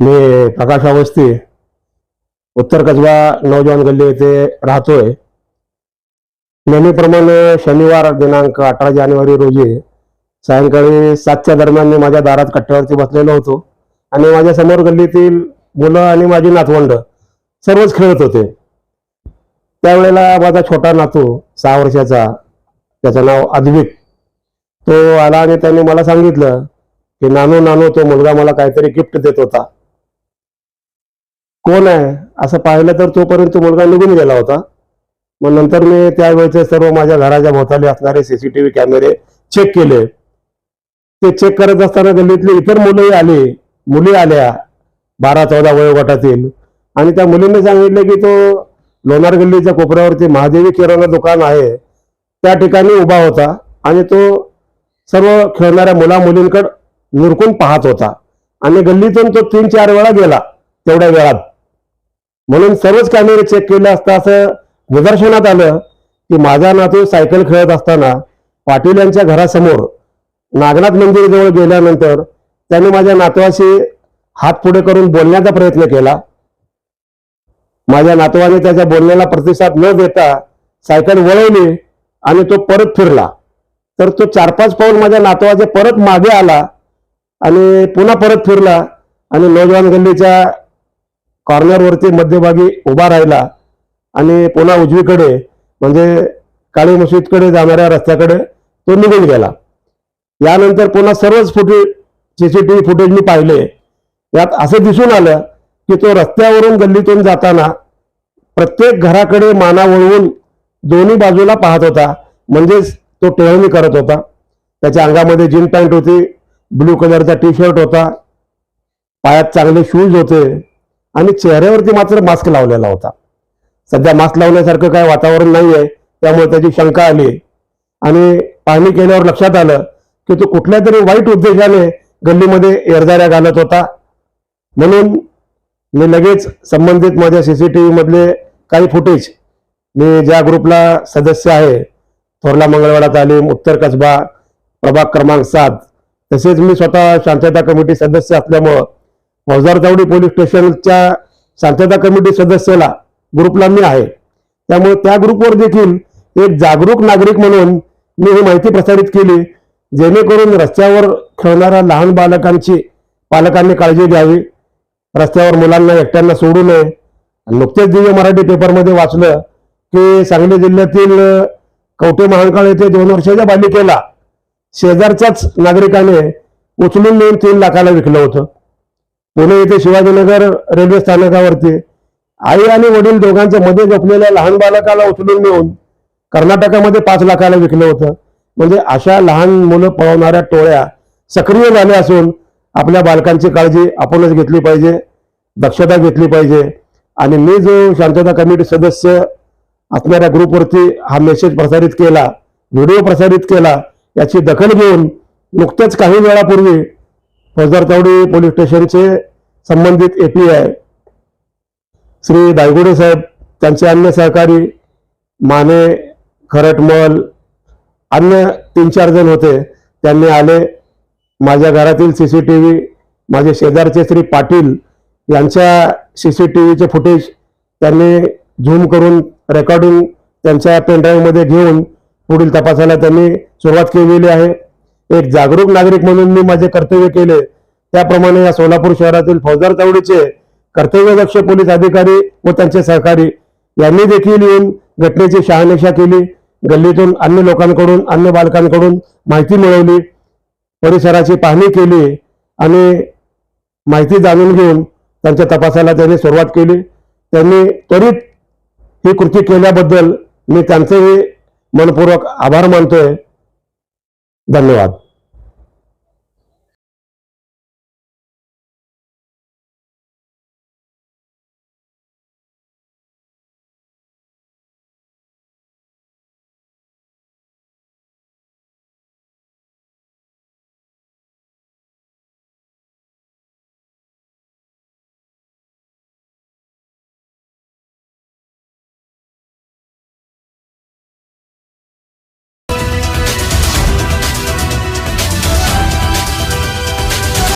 मी प्रकाश अवस्थी उत्तर कसबा नौजवान गल्ली येथे राहतोय. नेहमीप्रमाणे शनिवार दिनांक अठरा जानेवारी रोजी सायंकाळी सातच्या दरम्यान मी माझ्या दारात कट्ट्यावरती बसलेलो होतो आणि माझ्यासमोर गल्लीतील मुलं आणि माझी नातवंड सर्वच खेळत होते. त्यावेळेला माझा छोटा नातू सहा वर्षाचा त्याचं नाव अद्विक तो आला आणि त्याने मला सांगितलं की नानो नानो तो मुलगा मला काहीतरी गिफ्ट देत होता. कोण आहे? असं पाहिलं तर तोपर्यंत तो मुलगा निघून गेला होता. मग नंतर मी त्यावेळेचे सर्व माझ्या घराच्या भोवताली असणारे सीसीटीव्ही कॅमेरे चेक केले. ते चेक करत असताना गल्लीतली इतर मुलंही आली. मुली आल्या. बारा चौदा वयोगटातील. आणि त्या मुलींनी सांगितले की तो लोणार गल्लीच्या कोपऱ्यावरती महादेवी किराणा दुकान आहे. त्या ठिकाणी उभा होता. आणि तो सर्व खेळणाऱ्या मुला मुलींकडे निरकून पाहत होता. आणि गल्लीतून तो तीन चार वेळा गेला तेवढ्या वेळात. म्हणून सर्वच कॅमेरे चेक केले असता असं निदर्शनात आलं की माझा नातू सायकल खेळत असताना पाटील यांच्या घरासमोर नागनाथ मंदिर जवळ गेल्यानंतर त्याने माझ्या नातवाशी हात पुढे करून बोलण्याचा प्रयत्न केला. माझ्या नातवाने त्याच्या बोलण्याला प्रतिसाद न देता सायकल वळवली आणि तो परत फिरला. तर तो चार पाच पाऊल माझ्या नातवाचे परत मागे आला आणि पुन्हा परत फिरला आणि नौजवान गल्लीच्या कॉर्नरवरती मध्यभागी उभा राहिला आणि पुन्हा उजवीकडे म्हणजे काळी मशीदकडे जाणाऱ्या रस्त्याकडे तो निघून गेला. यानंतर पुन्हा सर्वच फुटेज सीसीटीव्ही फुटेज मी पाहिले. यात असं दिसून आलं की तो रस्त्यावरून गल्लीतून जाताना प्रत्येक घराकडे माना वळवून दोन्ही बाजूला पाहत होता. म्हणजेच तो टेहळणी करत होता. त्याच्या अंगामध्ये जीन पॅन्ट होती ब्लू कलरचा टी शर्ट होता पायात चांगले शूज होते आणि चेहऱ्यावरती मात्र मास्क लावलेला होता. सध्या मास्क लावण्यासारखं काय वातावरण नाही आहे त्यामुळे त्याची शंका आली. आणि पाहणी केल्यावर लक्षात आलं की तो कुठल्या तरी वाईट उद्देशाने गल्लीमध्ये एरदाऱ्या घालत होता. म्हणून मी लगेच संबंधित माझ्या सीसीटीव्ही मधले काही फुटेज मी ज्या ग्रुपला सदस्य आहे थोरला मंगळवाडा तालीम उत्तर कसबा प्रभाग क्रमांक सात तसेच मी स्वतः शांतता कमिटी सदस्य असल्यामुळं फौजदार चावडी पोलीस स्टेशनच्या शांतता कमिटी सदस्याला ग्रुपला मी आहे. त्यामुळे त्या ग्रुपवर देखील एक जागरूक नागरिक म्हणून मी ही माहिती प्रसारित केली जेणेकरून रस्त्यावर खेळणाऱ्या लहान बालकांची पालकांनी काळजी घ्यावी रस्त्यावर मुलांना एकट्यांना सोडू नये. नुकतेच दिव्य मराठी पेपरमध्ये वाचलं की सांगली जिल्ह्यातील कवटे महांकाळ येथे दोन वर्षाच्या बालिकेला शेजारच्याच नागरिकाने उचलून नेऊन तीन लाखाला विकलं होतं. पुणे येथे शिवाजीनगर रेल्वे स्थानकावरती आई आणि वडील दोघांच्या मध्ये जपलेल्या लहान बालकाला उचलून नेऊन कर्नाटकामध्ये पाच लाखाला विकलं होतं. म्हणजे अशा लहान मुलं पळवणाऱ्या टोळ्या सक्रिय झाल्या असून आपल्या बालकांची काळजी आपणच घेतली पाहिजे दक्षता घेतली पाहिजे. आणि मी जो शांतता कमिटी सदस्य असणाऱ्या ग्रुपवरती हा मेसेज प्रसारित केला व्हिडिओ प्रसारित केला याची दखल घेऊन नुकतेच काही वेळापूर्वी फौजदार चौडी पोलीस स्टेशनचे संबंधित A P I Shri Daygude साहेब त्यांचे अन्य सहकारी माने खरटमल अन्य तीन चार जण होते. त्यांनी आले. माझ्या घरातील सीसीटीव्ही माझे शेजारचे श्री पाटील यांच्या सीसीटीव्हीचे फुटेज त्यांनी झूम करून रेकॉर्डिंग त्यांच्या पेनड्राईव्हमध्ये घेऊन पुढील तपासाला त्यांनी सुरुवात केलेली आहे. एक जागरूक नागरिक म्हणून मी माझे कर्तव्य केले. त्याप्रमाणे या सोलापूर शहरातील फौजदार चौडीचे कर्तव्यदक्ष पोलीस अधिकारी व त्यांचे सहकारी यांनी देखील येऊन घटनेची शहानिशा केली. गल्लीतून अन्य लोकांकडून अन्य बालकांकडून माहिती मिळवली. परिसराची पाहणी केली आणि माहिती जाणून घेऊन त्यांच्या तपासाला त्यांनी सुरुवात केली. त्यांनी त्वरित ही कृती केल्याबद्दल मी त्यांचंही मनपूर्वक आभार मानतोय. धन्यवाद.